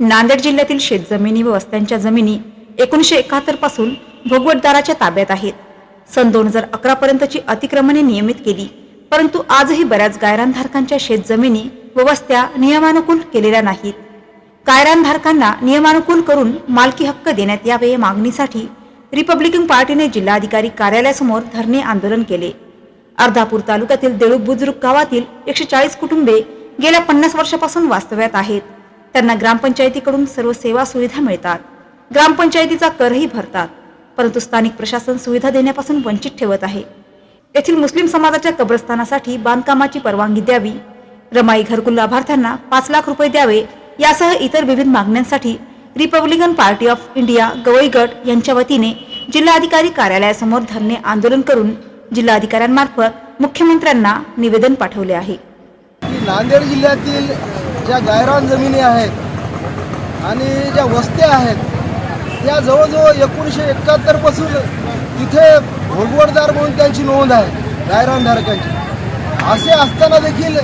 नांदेड जिल्ह्यातील शेतजमिनी व वस्त्यांच्या जमिनी एकोणीसशे एकाहत्तरपासून भोगवटदाराच्या ताब्यात आहेत. सन दोन हजार अकरा पर्यंतची अतिक्रमणे नियमित केली परंतु आजही बऱ्याच गायरानधारकांच्या शेतजमिनी व वस्त्या नियमानुकूल केलेल्या नाहीत. गायरानधारकांना नियमानुकूल करून मालकी हक्क देण्यात यावे या मागणीसाठी रिपब्लिकन पार्टीने जिल्हाधिकारी कार्यालयासमोर धरणे आंदोलन केले. अर्धापूर तालुक्यातील देळू बुजुर्ग गावातील एकशे चाळीस कुटुंबे गेल्या पन्नास वर्षापासून वास्तव्यात आहेत. त्यांना ग्रामपंचायतीकडून सर्व सेवा सुविधा मिळतात. ग्रामपंचायतीचा करही भरतात. परंतु स्थानिक प्रशासन सुविधा देण्यापासून वंचित ठेवत आहे. येथील मुस्लिम समाजाच्या कब्रस्थानासाठी बांधकामाची परवानगी द्यावी. रमाई घरकुल लाभार्थ्यांना पाच लाख रुपये द्यावे. यासह इतर विविध मागण्यांसाठी Republican Party of India Gavai गट यांच्या वतीने जिल्हाधिकारी कार्यालयासमोर धरणे आंदोलन करून जिल्हाधिकाऱ्यांमार्फत मुख्यमंत्र्यांना निवेदन पाठवले आहे. नांदेड जिल्ह्यातील ज्या गायरान जमिनी आहेत आणि ज्या वस्त्या आहेत त्या जवळजवळ एकोणीसशे एकाहत्तरपासून तिथे भोगवडदार म्हणून त्यांची नोंद आहे गायरानधारकांची असे असताना देखील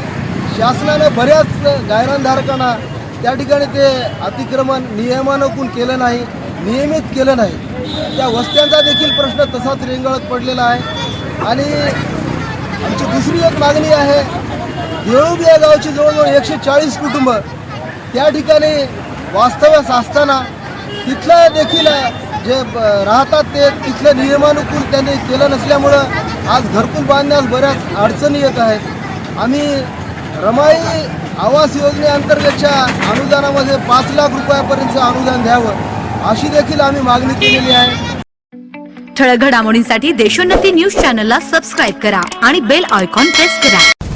शासनाने बऱ्याच गायरानधारकांना त्या ठिकाणी ते अतिक्रमण नियमानकून केलं नाही नियमित केलं नाही. त्या वस्त्यांचा देखील प्रश्न तसाच रेंगाळत पडलेला आहे. आणि आमची दुसरी एक मागणी आहे देऊळबी या गावचे जवळजवळ एकशे चाळीस कुटुंब त्या ठिकाणी वास्तव्यास असताना तिथलं देखील जे राहतात ते तिथलं नियमानुकूल त्यांनी केलं नसल्यामुळं आज घरकुल बांधण्यास बऱ्याच अडचणी येत आहेत. आम्ही रमाई आवास योजनेअंतर्गतच्या अनुदानामध्ये पाच लाख रुपयापर्यंतचं अनुदान द्यावं अशी देखील आम्ही मागणी केलेली आहे. ठळक घडामोडींसाठी देशोन्नती न्यूज चॅनलला सबस्क्राईब करा आणि बेल आयकॉन प्रेस करा.